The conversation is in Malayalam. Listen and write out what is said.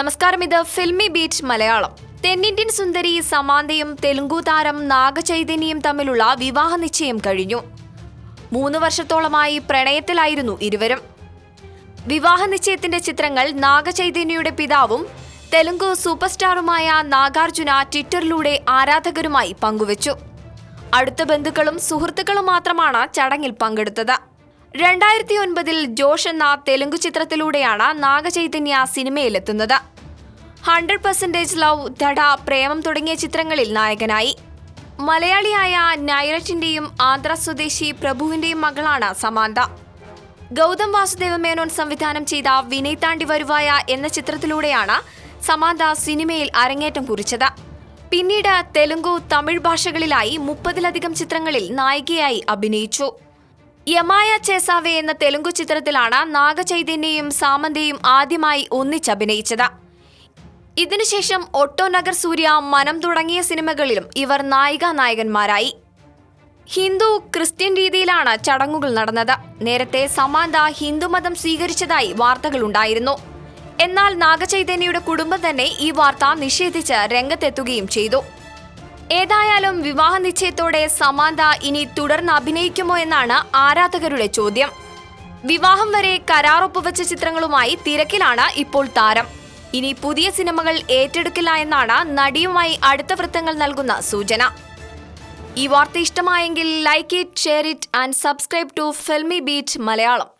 നമസ്കാരം ഇത് ഫിൽമി ബീച്ച് മലയാളം. തെന്നിന്ത്യൻ സുന്ദരി സമാന്തയും തെലുങ്കു താരം നാഗചൈതന്യയും തമ്മിലുള്ള വിവാഹ നിശ്ചയം കഴിഞ്ഞു. മൂന്ന് വർഷത്തോളമായി പ്രണയത്തിലായിരുന്നു ഇരുവരും. വിവാഹ നിശ്ചയത്തിന്റെ ചിത്രങ്ങൾ നാഗചൈതന്യയുടെ പിതാവും തെലുങ്കു സൂപ്പർ സ്റ്റാറുമായ നാഗാർജുന ട്വിറ്ററിലൂടെ ആരാധകരുമായി പങ്കുവച്ചു. അടുത്ത ബന്ധുക്കളും സുഹൃത്തുക്കളും മാത്രമാണ് ചടങ്ങിൽ പങ്കെടുത്തത്. രണ്ടായിരത്തി ഒൻപതിൽ ജോഷ് എന്ന തെലുങ്ക് ചിത്രത്തിലൂടെയാണ് Naga Chaitanya സിനിമയിലെത്തുന്നത്. Hundred percentage love Dhada Premam തുടങ്ങിയ ചിത്രങ്ങളിൽ നായകനായി. മലയാളിയായ നൈററ്റിന്റെയും ആന്ധ്ര സ്വദേശി പ്രഭുവിന്റെയും മകളാണ് സമാന്ത. ഗൗതം വാസുദേവ മേനോൻ സംവിധാനം ചെയ്ത വിനയ് താണ്ടി വരുവായ എന്ന ചിത്രത്തിലൂടെയാണ് സമാന്ത സിനിമയിൽ അരങ്ങേറ്റം കുറിച്ചത്. പിന്നീട് തെലുങ്കു തമിഴ് ഭാഷകളിലായി മുപ്പതിലധികം ചിത്രങ്ങളിൽ നായികയായി അഭിനയിച്ചു. യമായ ചേസാവെ എന്ന തെലുങ്കു ചിത്രത്തിലാണ് നാഗചൈതന്യയും സാമന്തയും ആദ്യമായി ഒന്നിച്ചഭിനയിച്ചത് ഇതിനുശേഷം ഒട്ടോ നഗർ സൂര്യ മനം തുടങ്ങിയ സിനിമകളിലും ഇവർ നായികാ നായകന്മാരായി. ഹിന്ദു ക്രിസ്ത്യൻ രീതിയിലാണ് ചടങ്ങുകൾ നടന്നത്. നേരത്തെ സമാന്ത ഹിന്ദുമതം സ്വീകരിച്ചതായി വാർത്തകളുണ്ടായിരുന്നു എന്നാൽ നാഗചൈതന്യയുടെ കുടുംബം തന്നെ ഈ വാർത്ത നിഷേധിച്ച് രംഗത്തെത്തുകയും ചെയ്തു. ഏതായാലും വിവാഹ നിശ്ചയത്തോടെ സമാന്ത ഇനി തുടർന്ന് അഭിനയിക്കുമോ എന്നാണ് ആരാധകരുടെ ചോദ്യം. വിവാഹം വരെ കരാർ വെച്ച ചിത്രങ്ങളുമായി തിരക്കിലാണ് ഇപ്പോൾ താരം. ഇനി പുതിയ സിനിമകൾ ഏറ്റെടുക്കില്ല എന്നാണ് നടിയുമായി അടുത്ത വൃത്തങ്ങൾ നൽകുന്ന സൂചന. ഈ വാർത്ത ഇഷ്ടമായെങ്കിൽ like it share it and subscribe to Filmibeat Malayalam.